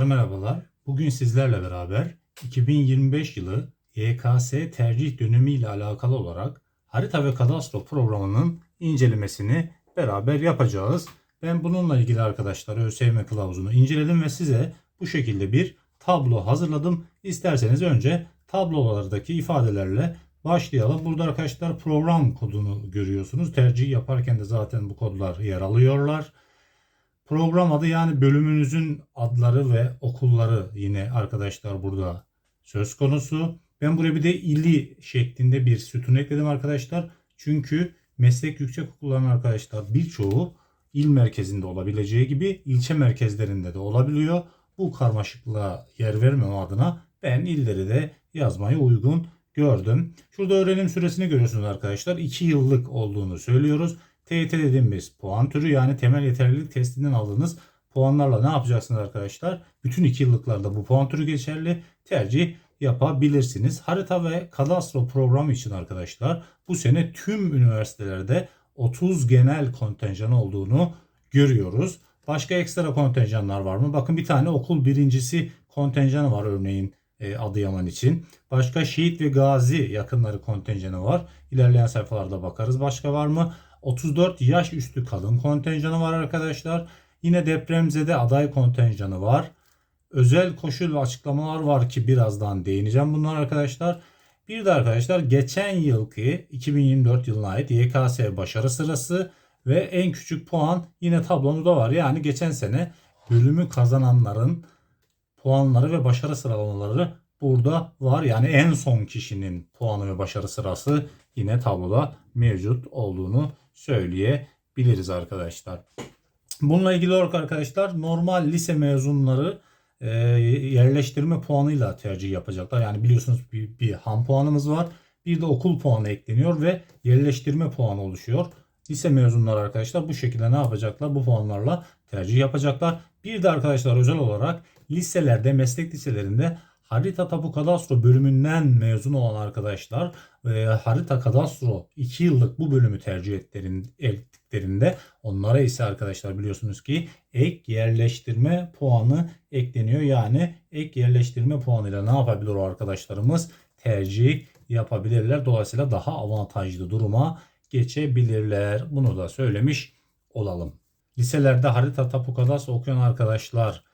Arkadaşlar merhabalar. Bugün sizlerle beraber 2025 yılı YKS tercih dönemi ile alakalı olarak harita ve kadastro programının incelemesini beraber yapacağız. Ben bununla ilgili arkadaşlar ÖSYM kılavuzunu inceledim ve size bu şekilde bir tablo hazırladım. İsterseniz önce tablolardaki ifadelerle başlayalım. Burada arkadaşlar program kodunu görüyorsunuz. Tercih yaparken de zaten bu kodlar yer alıyorlar. Program adı yani bölümünüzün adları ve okulları yine arkadaşlar burada söz konusu. Ben buraya bir de ili şeklinde bir sütun ekledim arkadaşlar. Çünkü meslek yüksek okulların arkadaşlar birçoğu il merkezinde olabileceği gibi ilçe merkezlerinde de olabiliyor. Bu karmaşıklığa yer vermem adına ben illeri de yazmayı uygun gördüm. Şurada öğrenim süresini görüyorsunuz arkadaşlar. 2 yıllık olduğunu söylüyoruz. TYT dediğimiz puan türü yani temel yeterlilik testinden aldığınız puanlarla ne yapacaksınız arkadaşlar? Bütün 2 yıllıklarda bu puan türü geçerli. Tercih yapabilirsiniz. Harita ve kadastro programı için arkadaşlar bu sene tüm üniversitelerde 30 genel kontenjan olduğunu görüyoruz. Başka ekstra kontenjanlar var mı? Bakın bir tane okul birincisi kontenjanı var örneğin e, Adıyaman için. Başka şehit ve gazi yakınları kontenjanı var. İlerleyen sayfalarda bakarız. Başka var mı? 34 yaş üstü kadın kontenjanı var arkadaşlar. Yine depremzede aday kontenjanı var. Özel koşul ve açıklamalar var ki birazdan değineceğim bunlar arkadaşlar. Bir de arkadaşlar geçen yılki 2024 yılına ait YKS başarı sırası ve en küçük puan yine tablomuzda var. Yani geçen sene bölümü kazananların puanları ve başarı sıralamaları burada var. Yani en son kişinin puanı ve başarı sırası yine tabloda mevcut olduğunu söyleyebiliriz arkadaşlar. Bununla ilgili olarak arkadaşlar normal lise mezunları e, yerleştirme puanıyla tercih yapacaklar. Yani biliyorsunuz bir, bir ham puanımız var. Bir de okul puanı ekleniyor ve yerleştirme puanı oluşuyor. Lise mezunları arkadaşlar bu şekilde ne yapacaklar? Bu puanlarla tercih yapacaklar. Bir de arkadaşlar özel olarak liselerde, meslek liselerinde harita tapu kadastro bölümünden mezun olan arkadaşlar harita kadastro 2 yıllık bu bölümü tercih ettiklerinde onlara ise arkadaşlar biliyorsunuz ki ek yerleştirme puanı ekleniyor. Yani ek yerleştirme puanıyla ne yapabilir o arkadaşlarımız? Tercih yapabilirler. Dolayısıyla daha avantajlı duruma geçebilirler. Bunu da söylemiş olalım. Liselerde harita tapu kadastro okuyan arkadaşlar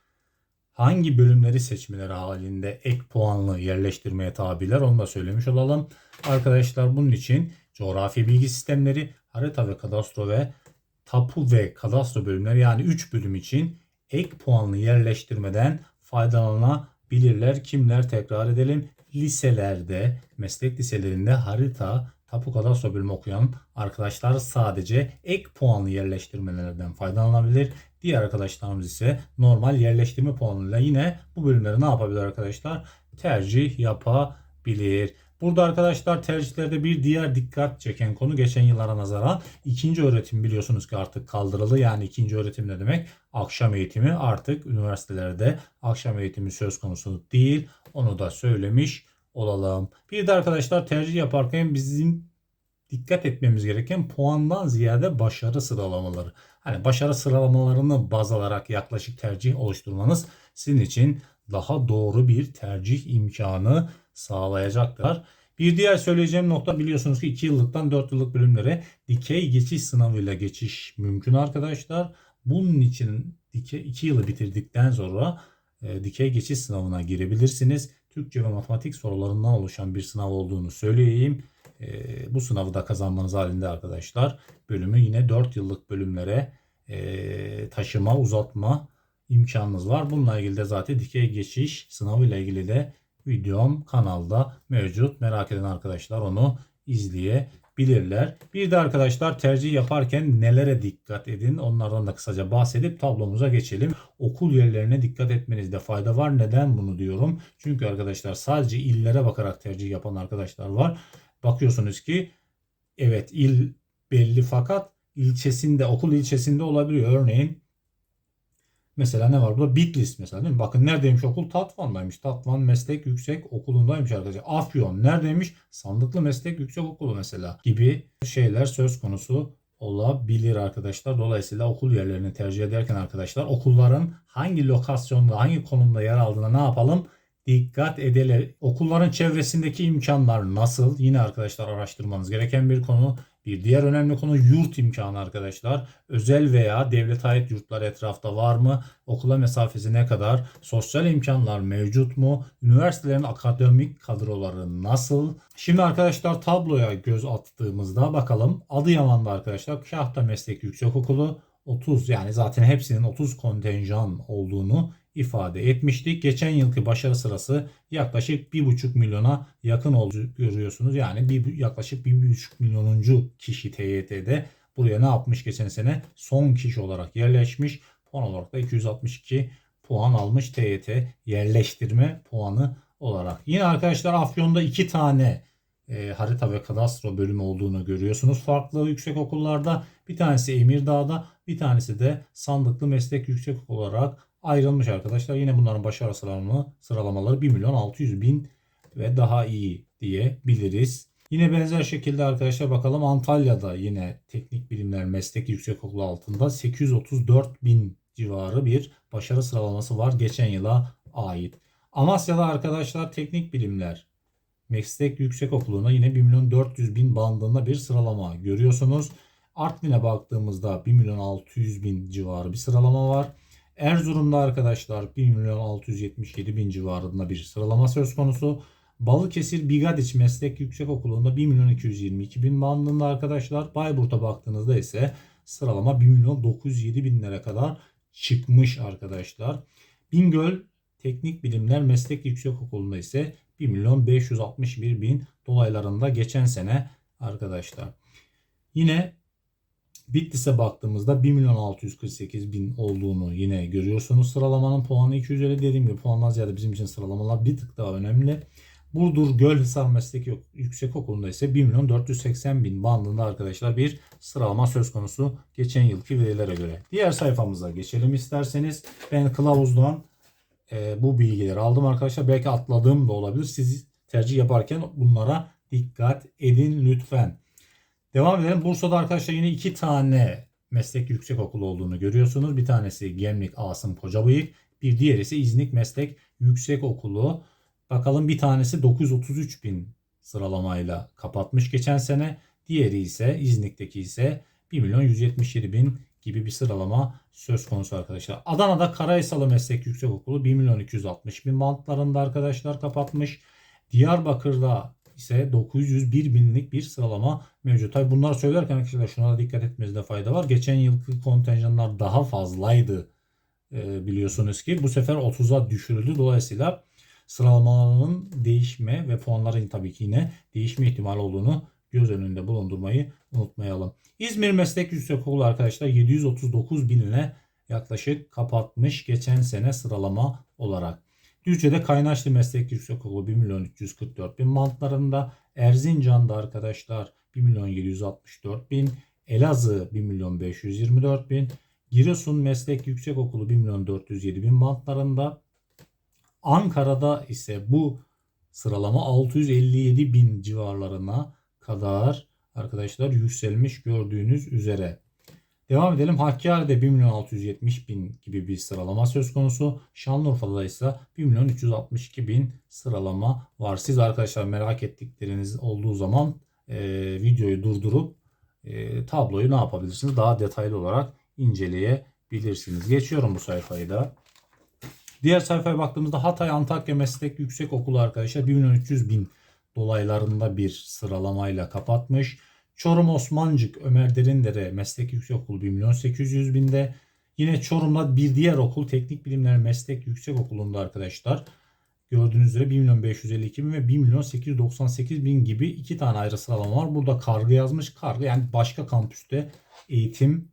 hangi bölümleri seçmeleri halinde ek puanlı yerleştirmeye tabiler onu da söylemiş olalım. Arkadaşlar bunun için coğrafi bilgi sistemleri, harita ve kadastro ve tapu ve kadastro bölümleri yani 3 bölüm için ek puanlı yerleştirmeden faydalanabilirler. Kimler tekrar edelim? Liselerde, meslek liselerinde harita, tapu kadastro bölümü okuyan arkadaşlar sadece ek puanlı yerleştirmelerden faydalanabilir. Diğer arkadaşlarımız ise normal yerleştirme puanıyla yine bu bölümleri ne yapabilir arkadaşlar? Tercih yapabilir. Burada arkadaşlar tercihlerde bir diğer dikkat çeken konu geçen yıllara nazaran ikinci öğretim biliyorsunuz ki artık kaldırıldı. Yani ikinci öğretim ne demek? Akşam eğitimi artık üniversitelerde akşam eğitimi söz konusu değil. Onu da söylemiş olalım. Bir de arkadaşlar tercih yaparken bizim dikkat etmemiz gereken puandan ziyade başarı sıralamaları. Hani başarı sıralamalarını baz alarak yaklaşık tercih oluşturmanız sizin için daha doğru bir tercih imkanı sağlayacaktır. Bir diğer söyleyeceğim nokta biliyorsunuz ki 2 yıllıktan 4 yıllık bölümlere dikey geçiş sınavıyla geçiş mümkün arkadaşlar. Bunun için 2 yılı bitirdikten sonra e, dikey geçiş sınavına girebilirsiniz. Türkçe ve matematik sorularından oluşan bir sınav olduğunu söyleyeyim. E, bu sınavı da kazanmanız halinde arkadaşlar bölümü yine 4 yıllık bölümlere e, taşıma, uzatma imkanınız var. Bununla ilgili de zaten dikey geçiş sınavı ile ilgili de videom kanalda mevcut. Merak eden arkadaşlar onu izleyebilirler. Bir de arkadaşlar tercih yaparken nelere dikkat edin onlardan da kısaca bahsedip tablomuza geçelim. Okul yerlerine dikkat etmenizde fayda var. Neden bunu diyorum? Çünkü arkadaşlar sadece illere bakarak tercih yapan arkadaşlar var. Bakıyorsunuz ki evet il belli fakat ilçesinde okul ilçesinde olabiliyor. Örneğin Mesela ne var burada? Bitlis mesela değil mi? Bakın neredeymiş okul? Tatvan'daymış. Tatvan Meslek Yüksek Okulu'ndaymış arkadaşlar. Afyon neredeymiş? Sandıklı Meslek Yüksek Okulu mesela gibi şeyler söz konusu olabilir arkadaşlar. Dolayısıyla okul yerlerini tercih ederken arkadaşlar okulların hangi lokasyonda, hangi konumda yer aldığına ne yapalım? Dikkat edelim. Okulların çevresindeki imkanlar nasıl? Yine arkadaşlar araştırmanız gereken bir konu. Bir diğer önemli konu yurt imkanı arkadaşlar. Özel veya devlet ait yurtlar etrafta var mı? Okula mesafesi ne kadar? Sosyal imkanlar mevcut mu? Üniversitelerin akademik kadroları nasıl? Şimdi arkadaşlar tabloya göz attığımızda bakalım. Adıyaman'da arkadaşlar Kahta Meslek Yüksekokulu 30 yani zaten hepsinin 30 kontenjan olduğunu ifade etmiştik. Geçen yılki başarı sırası yaklaşık 1,5 milyona yakın olduğu görüyorsunuz. Yani bir, yaklaşık 1,5 milyonuncu kişi TYT'de buraya ne yapmış geçen sene? Son kişi olarak yerleşmiş. Puan olarak da 262 puan almış TYT yerleştirme puanı olarak. Yine arkadaşlar Afyon'da iki tane e, harita ve kadastro bölümü olduğunu görüyorsunuz. Farklı yüksek okullarda bir tanesi Emirdağ'da bir tanesi de Sandıklı Meslek Yüksek olarak ayrılmış arkadaşlar. Yine bunların başarı sıralama, sıralamaları 1 milyon 600 bin ve daha iyi diyebiliriz. Yine benzer şekilde arkadaşlar bakalım Antalya'da yine teknik bilimler meslek yüksekokulu altında 834 bin civarı bir başarı sıralaması var geçen yıla ait. Amasya'da arkadaşlar teknik bilimler meslek yüksekokulu'na yine 1 milyon 400 bin bandında bir sıralama görüyorsunuz. Artvin'e baktığımızda 1 milyon 600 bin civarı bir sıralama var. Erzurum'da arkadaşlar 1 milyon 677 bin civarında bir sıralama söz konusu. Balıkesir Bigadiç Meslek Yüksekokulu'nda 1 milyon 222 bin bandında arkadaşlar. Bayburt'a baktığınızda ise sıralama 1 milyon 907 binlere kadar çıkmış arkadaşlar. Bingöl Teknik Bilimler Meslek Yüksekokulu'nda ise 1 milyon 561 bin dolaylarında geçen sene arkadaşlar. Yine Bitlis'e baktığımızda 1 milyon 648 bin olduğunu yine görüyorsunuz. Sıralamanın puanı 250 dediğim gibi puandan ziyade bizim için sıralamalar bir tık daha önemli. Burdur Gölhisar Meslek Yüksek Okulu'nda ise 1 milyon 480 bin bandında arkadaşlar bir sıralama söz konusu geçen yılki verilere göre. Diğer sayfamıza geçelim isterseniz. Ben kılavuzdan e, bu bilgileri aldım arkadaşlar. Belki atladığım da olabilir. Siz tercih yaparken bunlara dikkat edin lütfen. Devam edelim. Bursa'da arkadaşlar yine iki tane meslek yüksek okulu olduğunu görüyorsunuz. Bir tanesi Gemlik Asım Kocabıyık. Bir diğeri ise İznik Meslek Yüksek Okulu. Bakalım bir tanesi 933 bin sıralamayla kapatmış geçen sene. Diğeri ise İznik'teki ise 1 milyon 177 bin gibi bir sıralama söz konusu arkadaşlar. Adana'da Karaysalı Meslek Yüksek Okulu 1 milyon 260 bin bantlarında arkadaşlar kapatmış. Diyarbakır'da ise 901 binlik bir sıralama mevcut. Tabi bunları söylerken arkadaşlar şuna da dikkat etmenizde fayda var. Geçen yılki kontenjanlar daha fazlaydı e, biliyorsunuz ki. Bu sefer 30'a düşürüldü. Dolayısıyla sıralamaların değişme ve puanların tabii ki yine değişme ihtimali olduğunu göz önünde bulundurmayı unutmayalım. İzmir Meslek Yüksekokulu arkadaşlar 739 binine yaklaşık kapatmış geçen sene sıralama olarak. Düzce'de Kaynaşlı Meslek Yüksekokulu 1 milyon 344 bin bantlarında. Erzincan'da arkadaşlar 1 milyon 764 bin. Elazığ 1 milyon 524 bin. Giresun Meslek Yüksekokulu 1 milyon 407 bin bantlarında. Ankara'da ise bu sıralama 657 bin civarlarına kadar arkadaşlar yükselmiş gördüğünüz üzere. Devam edelim. Hakkari'de 1 milyon 670 bin gibi bir sıralama söz konusu. Şanlıurfa'da ise 1 milyon 362 bin sıralama var. Siz arkadaşlar merak ettikleriniz olduğu zaman e, videoyu durdurup e, tabloyu ne yapabilirsiniz? Daha detaylı olarak inceleyebilirsiniz. Geçiyorum bu sayfayı da. Diğer sayfaya baktığımızda Hatay Antakya Meslek Yüksek Okulu arkadaşlar 1 milyon 300 bin dolaylarında bir sıralamayla kapatmış. Çorum Osmancık Ömer Derindere Meslek Yüksekokulu 1 milyon 800 binde. Yine Çorum'da bir diğer okul Teknik Bilimler Meslek Yüksek Okulu'nda arkadaşlar. Gördüğünüz üzere 1 milyon 552 bin ve 1 milyon 898 bin gibi iki tane ayrı sıralama var. Burada kargı yazmış. Kargı yani başka kampüste eğitim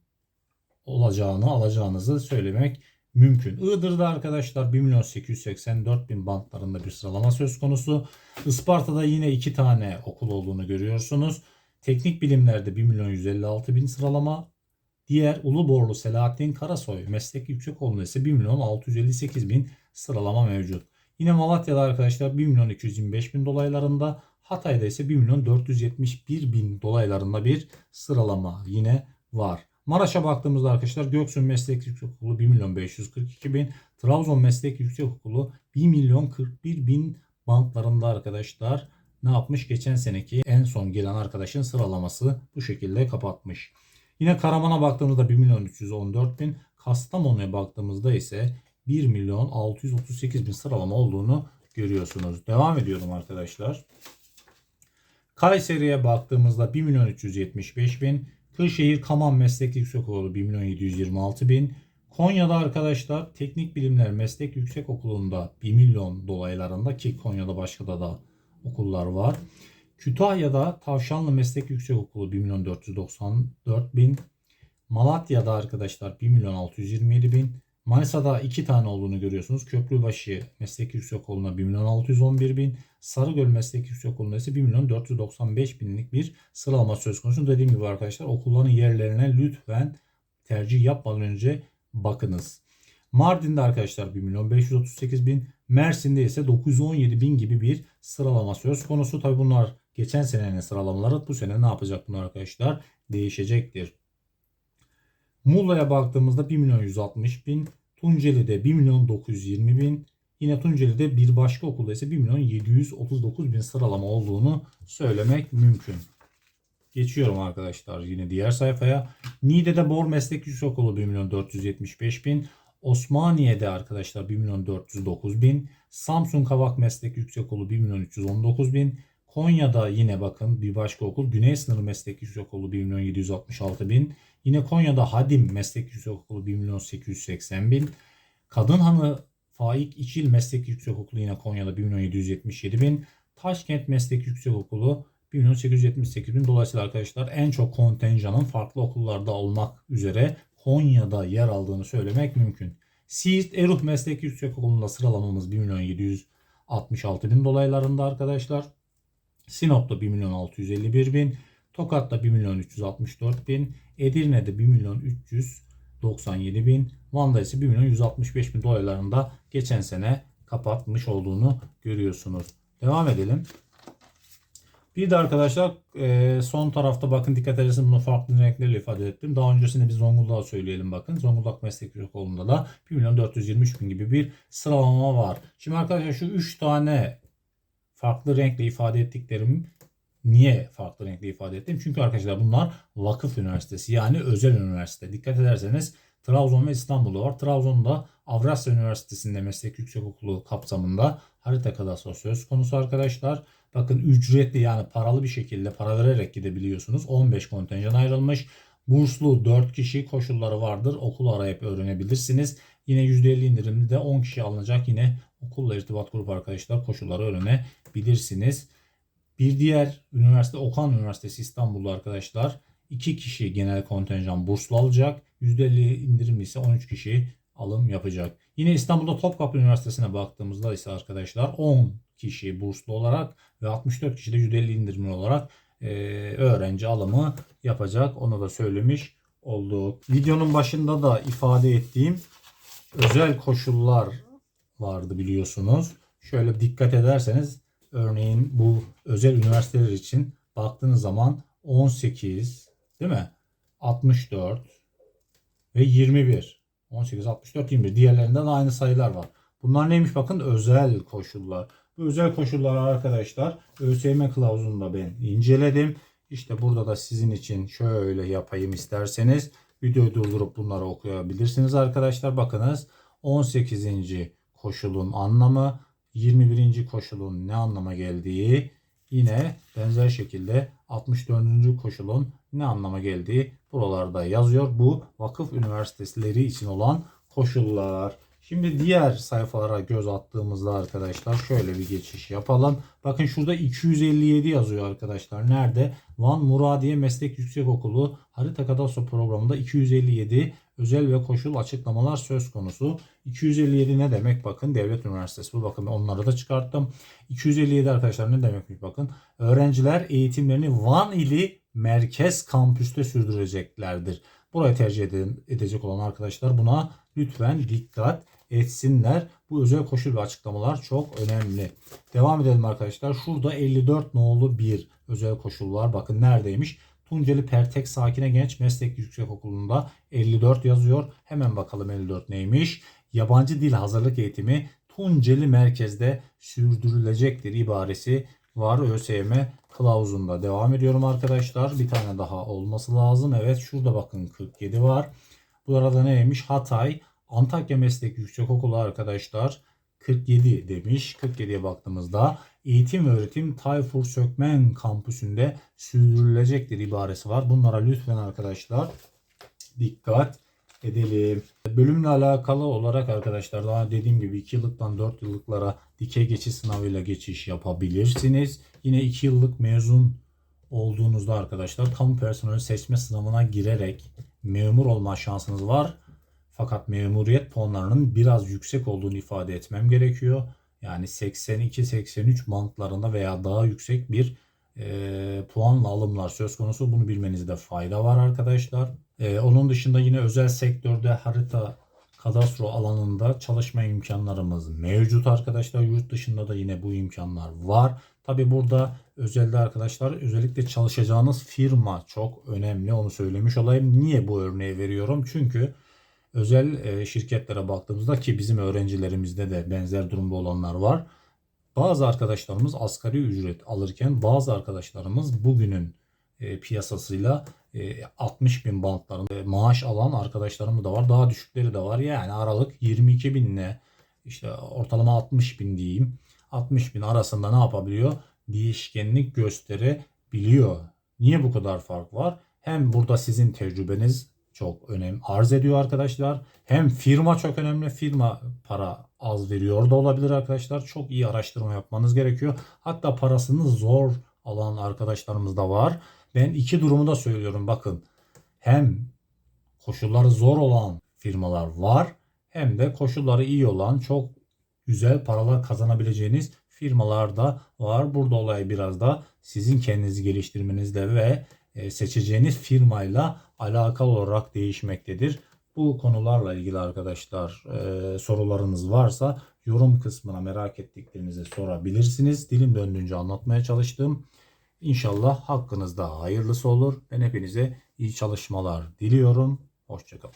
olacağını alacağınızı söylemek mümkün. Iğdır'da arkadaşlar 1 milyon 884 bin bantlarında bir sıralama söz konusu. Isparta'da yine iki tane okul olduğunu görüyorsunuz. Teknik bilimlerde 1 milyon 156 bin sıralama. Diğer Uluborlu Selahattin Karasoy Meslek Yüksekokulu'nda ise 1 milyon 658 bin sıralama mevcut. Yine Malatya'da arkadaşlar 1 milyon 225 bin dolaylarında. Hatay'da ise 1 milyon 471 bin dolaylarında bir sıralama yine var. Maraş'a baktığımızda arkadaşlar Göksun Meslek Yüksekokulu 1 milyon 542 bin. Trabzon Meslek Yüksekokulu 1 milyon 41 bin bantlarında arkadaşlar ne yapmış? Geçen seneki en son gelen arkadaşın sıralaması bu şekilde kapatmış. Yine Karaman'a baktığımızda 1 milyon 314 bin. Kastamonu'ya baktığımızda ise 1 milyon 638 bin sıralama olduğunu görüyorsunuz. Devam ediyorum arkadaşlar. Kayseri'ye baktığımızda 1 milyon 375 bin. Kırşehir Kaman Meslek Yüksekokulu 1 milyon 726 bin. Konya'da arkadaşlar Teknik Bilimler Meslek Yüksekokulu'nda 1 milyon dolaylarında ki Konya'da başka da da okullar var. Kütahya'da Tavşanlı Meslek Yüksekokulu 1 milyon 494 bin. Malatya'da arkadaşlar 1 milyon 627 bin. Manisa'da iki tane olduğunu görüyorsunuz. Köprübaşı Meslek Yüksekokulu'na 1 milyon 611 bin. Sarıgöl Meslek Yüksekokulu'nda ise 1 milyon 495 binlik bir sıralama söz konusu. Dediğim gibi arkadaşlar okulların yerlerine lütfen tercih yapmadan önce bakınız. Mardin'de arkadaşlar 1 milyon 538 bin. Mersin'de ise 917 bin gibi bir sıralama söz konusu. Tabi bunlar geçen senenin sıralamaları. Bu sene ne yapacak bunlar arkadaşlar? Değişecektir. Muğla'ya baktığımızda 1 milyon 160 bin. Tunceli'de 1 milyon 920 bin. Yine Tunceli'de bir başka okulda ise 1 milyon 739 bin sıralama olduğunu söylemek mümkün. Geçiyorum arkadaşlar yine diğer sayfaya. Niğde'de Bor Meslek Yüksekokulu 1 milyon 475 bin. Osmaniye'de arkadaşlar 1 milyon 409 bin. Samsun Kavak Meslek Yüksekokulu 1 milyon 319 bin. Konya'da yine bakın bir başka okul Güney Sınırı Meslek Yüksekokulu 1 milyon 766 bin. Yine Konya'da Hadim Meslek Yüksekokulu 1 milyon 880 bin. Kadınhanı Faik İçil Meslek Yüksekokulu yine Konya'da 1 milyon 777 bin. Taşkent Meslek Yüksekokulu 1 milyon 878 bin. Dolayısıyla arkadaşlar en çok kontenjanın farklı okullarda olmak üzere Konya'da yer aldığını söylemek mümkün. Siirt Eruh Meslek Yüksekokulu'nda sıralamamız 1 milyon 766 bin dolaylarında arkadaşlar. Sinop'ta 1 milyon 651 bin. Tokat'ta 1 milyon 364 bin. Edirne'de 1 milyon 397 bin. Van'da ise 1 milyon 165 bin dolaylarında geçen sene kapatmış olduğunu görüyorsunuz. Devam edelim. Bir de arkadaşlar e, son tarafta bakın dikkat ederseniz bunu farklı renklerle ifade ettim. Daha öncesinde biz Zonguldak'ı söyleyelim bakın. Zonguldak Meslek Yüksekokulu'nda da 1 milyon 423 bin gibi bir sıralama var. Şimdi arkadaşlar şu 3 tane farklı renkle ifade ettiklerim niye farklı renkle ifade ettim? Çünkü arkadaşlar bunlar vakıf üniversitesi yani özel üniversite. Dikkat ederseniz Trabzon ve İstanbul'da var. Trabzon'da Avrasya Üniversitesi'nde meslek yüksekokulu kapsamında harita kadastro söz konusu arkadaşlar. Bakın ücretli yani paralı bir şekilde para vererek gidebiliyorsunuz. 15 kontenjan ayrılmış. Burslu 4 kişi koşulları vardır. Okul arayıp öğrenebilirsiniz. Yine %50 indirimli de 10 kişi alınacak. Yine okulla irtibat grubu arkadaşlar koşulları öğrenebilirsiniz. Bir diğer üniversite Okan Üniversitesi İstanbul'da arkadaşlar 2 kişi genel kontenjan burslu alacak. %50 indirimli ise 13 kişi alım yapacak. Yine İstanbul'da Topkapı Üniversitesi'ne baktığımızda ise arkadaşlar 10 kişi burslu olarak ve 64 kişi de %50 indirimli olarak e, öğrenci alımı yapacak. Onu da söylemiş olduk. Videonun başında da ifade ettiğim özel koşullar vardı biliyorsunuz. Şöyle dikkat ederseniz örneğin bu özel üniversiteler için baktığınız zaman 18 değil mi? 64 ve 21. 18, 64, 21. Diğerlerinde de aynı sayılar var. Bunlar neymiş bakın özel koşullar. Bu özel koşullar arkadaşlar ÖSYM kılavuzunda ben inceledim. İşte burada da sizin için şöyle yapayım isterseniz videoyu durdurup bunları okuyabilirsiniz arkadaşlar. Bakınız 18. koşulun anlamı 21. koşulun ne anlama geldiği yine benzer şekilde 64. koşulun ne anlama geldiği buralarda yazıyor. Bu vakıf üniversiteleri için olan koşullar. Şimdi diğer sayfalara göz attığımızda arkadaşlar şöyle bir geçiş yapalım. Bakın şurada 257 yazıyor arkadaşlar. Nerede? Van Muradiye Meslek Yüksekokulu harita kadastro programında 257 özel ve koşul açıklamalar söz konusu. 257 ne demek? Bakın devlet üniversitesi. Bu bakın onları da çıkarttım. 257 arkadaşlar ne demekmiş bakın. Öğrenciler eğitimlerini Van ili merkez kampüste sürdüreceklerdir. Burayı tercih edecek olan arkadaşlar buna lütfen dikkat etsinler. Bu özel koşul ve açıklamalar çok önemli. Devam edelim arkadaşlar. Şurada 54 nolu bir özel koşul var. Bakın neredeymiş? Tunceli Pertek Sakine Genç Meslek Yüksekokulu'nda 54 yazıyor. Hemen bakalım 54 neymiş? Yabancı dil hazırlık eğitimi Tunceli merkezde sürdürülecektir ibaresi var ÖSYM kılavuzunda. Devam ediyorum arkadaşlar. Bir tane daha olması lazım. Evet şurada bakın 47 var. Bu arada neymiş? Hatay Antakya Meslek Yüksekokulu arkadaşlar 47 demiş. 47'ye baktığımızda eğitim ve öğretim Tayfur Sökmen kampüsünde sürdürülecektir ibaresi var. Bunlara lütfen arkadaşlar dikkat edelim. Bölümle alakalı olarak arkadaşlar daha dediğim gibi 2 yıllıktan 4 yıllıklara dikey geçiş sınavıyla geçiş yapabilirsiniz. Yine 2 yıllık mezun olduğunuzda arkadaşlar kamu personeli seçme sınavına girerek memur olma şansınız var. Fakat memuriyet puanlarının biraz yüksek olduğunu ifade etmem gerekiyor. Yani 82-83 bantlarında veya daha yüksek bir e, puanla alımlar söz konusu. Bunu bilmenizde fayda var arkadaşlar. E, onun dışında yine özel sektörde harita kadastro alanında çalışma imkanlarımız mevcut arkadaşlar. Yurt dışında da yine bu imkanlar var. Tabi burada özelde arkadaşlar özellikle çalışacağınız firma çok önemli onu söylemiş olayım. Niye bu örneği veriyorum? Çünkü özel e, şirketlere baktığımızda ki bizim öğrencilerimizde de benzer durumda olanlar var. Bazı arkadaşlarımız asgari ücret alırken bazı arkadaşlarımız bugünün e, piyasasıyla 60 bin bantlarında e, maaş alan arkadaşlarım da var. Daha düşükleri de var. Yani aralık 22 binle işte ortalama 60 bin diyeyim. 60 bin arasında ne yapabiliyor? Değişkenlik gösterebiliyor. Niye bu kadar fark var? Hem burada sizin tecrübeniz çok önem arz ediyor arkadaşlar. Hem firma çok önemli. Firma para az veriyor da olabilir arkadaşlar. Çok iyi araştırma yapmanız gerekiyor. Hatta parasını zor alan arkadaşlarımız da var. Ben iki durumu da söylüyorum bakın. Hem koşulları zor olan firmalar var hem de koşulları iyi olan çok güzel paralar kazanabileceğiniz firmalar da var. Burada olay biraz da sizin kendinizi geliştirmenizle ve e, seçeceğiniz firmayla alakalı olarak değişmektedir. Bu konularla ilgili arkadaşlar e, sorularınız varsa yorum kısmına merak ettiklerinizi sorabilirsiniz. Dilim döndüğünce anlatmaya çalıştım. İnşallah hakkınızda hayırlısı olur. Ben hepinize iyi çalışmalar diliyorum. Hoşçakalın.